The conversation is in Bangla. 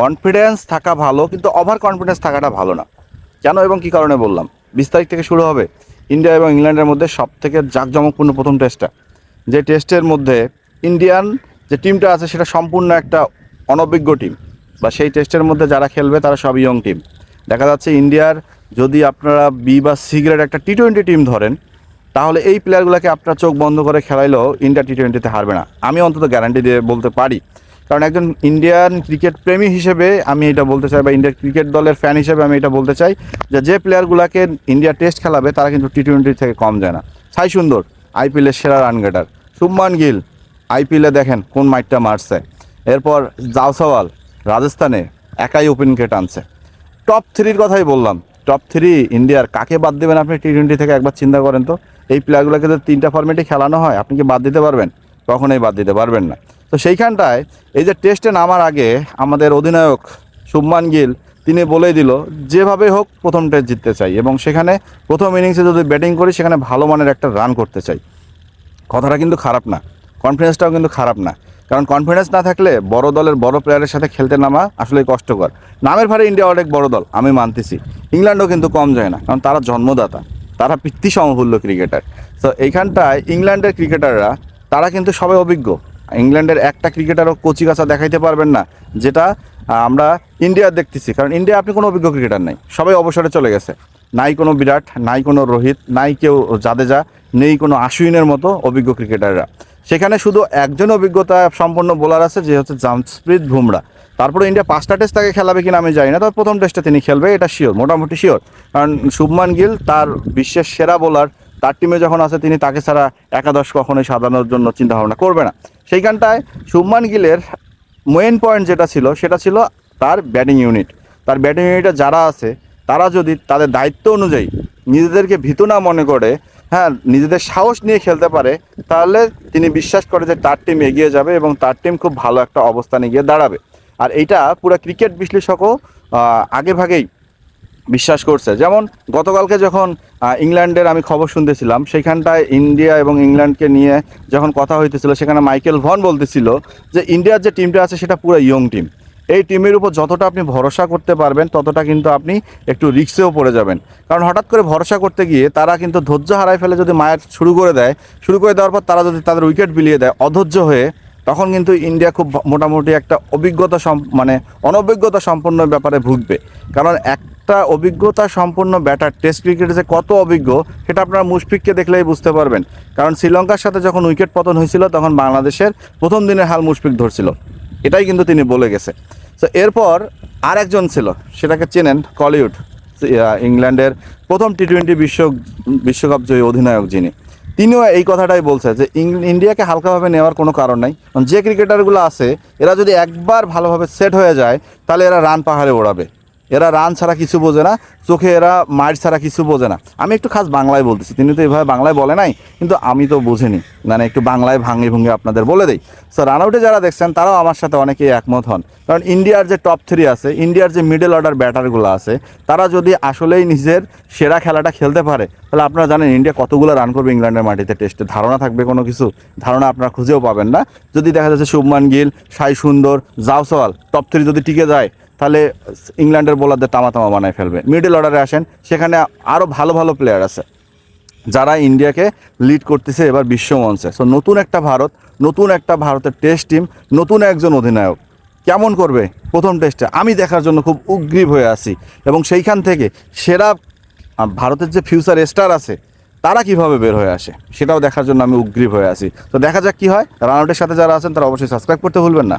কনফিডেন্স থাকা ভালো, কিন্তু ওভার কনফিডেন্স থাকাটা ভালো না। কেন এবং কী কারণে বললাম? বিশ তারিখ থেকে শুরু হবে ইন্ডিয়া এবং ইংল্যান্ডের মধ্যে সব থেকে জাঁকজমকপূর্ণ প্রথম টেস্টটা। যে টেস্টের মধ্যে ইন্ডিয়ান যে টিমটা আছে, সেটা সম্পূর্ণ একটা অনভিজ্ঞ টিম। বা সেই টেস্টের মধ্যে যারা খেলবে, তারা সব ইয়ং টিম দেখা যাচ্ছে ইন্ডিয়ার যদি আপনারা বি বা সি গ্রেড একটা টি টোয়েন্টি টিম ধরেন, তাহলে এই প্লেয়ারগুলোকে আপনার চোখ বন্ধ করে খেলাইলেও ইন্ডিয়া টি টোয়েন্টিতে হারবে না। আমি অন্তত গ্যারান্টি দিয়ে বলতে পারি কারণ একজন ইন্ডিয়ান ক্রিকেট প্রেমী হিসেবে আমি এটা বলতে চাই বা ইন্ডিয়ার ক্রিকেট দলের ফ্যান হিসেবে আমি এটা বলতে চাই যে যে প্লেয়ারগুলোকে ইন্ডিয়া টেস্ট খেলাবে, তারা কিন্তু টি টোয়েন্টি থেকে কম যায় না। সাই সুন্দর আইপিএলের সেরা রান গেটার শুভমান গিল আইপিএলে দেখেন কোন মাইটটা মারছে। এরপর জাওসাওয়াল রাজস্থানে একাই ওপেনকে টানছে টপ থ্রির কথাই বললাম। টপ থ্রি ইন্ডিয়ার কাকে বাদ দেবেন আপনি টি টোয়েন্টি থেকে একবার চিন্তা করেন তো? এই প্লেয়ারগুলোকে যদি তিনটা ফর্মেটে খেলানো হয়, আপনি কি বাদ দিতে পারবেন? কখনোই বাদ দিতে পারবেন না। তো সেইখানটায় এই যে টেস্টে নামার আগে আমাদের অধিনায়ক শুভমান গিল, তিনি বলে দিল যেভাবে হোক প্রথম টেস্ট জিততে চাই এবং সেখানে প্রথম ইনিংসে যদি ব্যাটিং করি, সেখানে ভালো মানের একটা রান করতে চাই। কথাটা কিন্তু খারাপ না কনফিডেন্সটাও কিন্তু খারাপ না, কারণ কনফিডেন্স না থাকলে বড় দলের বড় প্লেয়ারের সাথে খেলতে নামা আসলে কষ্টকর। নামের ভারে ইন্ডিয়া অনেক বড় দল, আমি মানতেছি। ইংল্যান্ডও কিন্তু কম যায় না, কারণ তারা জন্মদাতা, তারা পিতৃ সমতুল্য ক্রিকেটার তো এইখানটায় ইংল্যান্ডের ক্রিকেটাররা তারা কিন্তু সবাই অভিজ্ঞ। ইংল্যান্ডের একটা ক্রিকেটারও কচি কাছা দেখাইতে পারবেন না, যেটা আমরা ইন্ডিয়া দেখতেছি। কারণ ইন্ডিয়া আপনি কোনো অভিজ্ঞ ক্রিকেটার নাই। সবাই অবসরে চলে গেছে। নাই কোনো বিরাট, নাই কোনো রোহিত, নাই কেউ জাদেজা, নেই কোনো আশুইনের মতো অভিজ্ঞ ক্রিকেটাররা। সেখানে শুধু একজন অভিজ্ঞতা সম্পন্ন বোলার আছে, যে হচ্ছে জামপ্রীত বুমরা। তারপরে ইন্ডিয়া পাঁচটা টেস্ট তাকে খেলাবে কিনা আমি জানি না, তবে প্রথম টেস্টে তিনি খেলবে, এটা শিওর মোটামুটি শিওর কারণ শুভমান গিল, তার বিশ্বের সেরা বোলার, তার টিমে যখন আছে, তিনি তাকে ছাড়া একাদশ কখনোই সাজানোর জন্য চিন্তা ভাবনা করবে না। সেইখানটায় শুভমান গিলের মেইন পয়েন্ট যেটা ছিল সেটা ছিল তার ব্যাটিং ইউনিট তার ব্যাটিং ইউনিটে যারা আছে তারা যদি তাদের দায়িত্ব অনুযায়ী নিজেদেরকে ভীতু না মনে করে হ্যাঁ নিজেদের সাহস নিয়ে খেলতে পারে তাহলে তিনি বিশ্বাস করে যে তার টিম এগিয়ে যাবে এবং তার টিম খুব ভালো একটা অবস্থানে গিয়ে দাঁড়াবে। আর এইটা পুরো ক্রিকেট বিশ্লেষকও আহ, আগে ভাগেই বিশ্বাস করছে। যেমন গতকালকে যখন ইংল্যান্ডের আমি খবর শুনতেছিলাম সেইখানটায় ইন্ডিয়া এবং ইংল্যান্ডকে নিয়ে যখন কথা হইতেছিল, সেখানে মাইকেল ভন বলতেছিল যে ইন্ডিয়ার যে টিমটা আছে, সেটা পুরো ইয়ং টিম। এই টিমের উপর যতটা আপনি ভরসা করতে পারবেন, ততটা কিন্তু আপনি একটু রিক্সেও পড়ে যাবেন। কারণ হঠাৎ করে ভরসা করতে গিয়ে তারা কিন্তু ধৈর্য হারায় ফেলে যদি মায়ের শুরু করে দেয়, শুরু করে দেওয়ার পর তারা যদি তাদের উইকেট বিলিয়ে দেয় অধৈর্য হয়ে, তখন কিন্তু ইন্ডিয়া খুব মোটামুটি একটা অভিজ্ঞতা মানে অনভিজ্ঞতা সম্পন্ন ব্যাপারে ভুগবে। কারণ একটা অভিজ্ঞতা সম্পন্ন ব্যাটার টেস্ট ক্রিকেটে যে কত অভিজ্ঞ, সেটা আপনারা মুশফিককে দেখলেই বুঝতে পারবেন। কারণ শ্রীলঙ্কার সাথে যখন উইকেট পতন হয়েছিল, তখন বাংলাদেশের প্রথম দিনের হাল মুশফিক ধরছিল। এটাই কিন্তু তিনি বলে গেছে। তো এরপর আর একজন ছিল, সেটাকে চেনেন কলিউড ইংল্যান্ডের প্রথম টি টোয়েন্টি বিশ্ব, বিশ্বকাপ জয়ী অধিনায়ক যিনি। তিনিও এই কথাটাই বলছে যে ইন্ডিয়াকে হালকাভাবে নেওয়ার কোনো কারণ নাই। যে ক্রিকেটারগুলো আছে, এরা যদি একবার ভালোভাবে সেট হয়ে যায়, তাহলে এরা রান পাহাড়ে ওড়াবে। এরা রান ছাড়া কিছু বোঝে না, চোখে এরা মার ছাড়া কিছু বোঝে না। আমি একটু খাস বাংলায় বলতেছি, তিনি তো এইভাবে বাংলায় বলে নাই, কিন্তু আমি তো বুঝিনি। মানে একটু বাংলায় ভাঙি ভুঙ্গি আপনাদের বলে দিই। সো রান আউটে যারা দেখছেন, তারাও আমার সাথে অনেকেই একমত হন। কারণ ইন্ডিয়ার যে টপ থ্রি আছে, ইন্ডিয়ার যে মিডল অর্ডার ব্যাটারগুলো আছে, তারা যদি আসলেই নিজের সেরা খেলাটা খেলতে পারে, তাহলে আপনারা জানেন ইন্ডিয়া কতগুলো রান করবে ইংল্যান্ডের মাটিতে। টেস্টে ধারণা থাকবে কোনো কিছু, ধারণা আপনারা খুঁজেও পাবেন না। যদি দেখা যাচ্ছে শুভমান গিল, সাই সুন্দর জাওসওয়াল টপ থ্রি যদি টিকে যায় তাহলে ইংল্যান্ডের বোলারদের তামা তামা বানায় ফেলবে। মিডল অর্ডারে আসেন, সেখানে আরও ভালো ভালো প্লেয়ার আছে। যারা ইন্ডিয়াকে লিড করতেছে এবার বিশ্ব মঞ্চে। সো নতুন একটা ভারত, নতুন একটা ভারতের টেস্ট টিম নতুন একজন অধিনায়ক। কেমন করবে প্রথম টেস্টে আমি দেখার জন্য খুব উগ্রীব হয়ে আছি। এবং সেইখান থেকে সেরা ভারতের যে ফিউচার স্টার আছে, তারা কীভাবে বের হয়ে আসে? সেটাও দেখার জন্য আমি উগ্রীব হয়ে আছি। তো দেখা যাক কি হয়। রান আউটের সাথে যারা আছেন, তারা অবশ্যই সাবস্ক্রাইব করতে ভুলবেন না।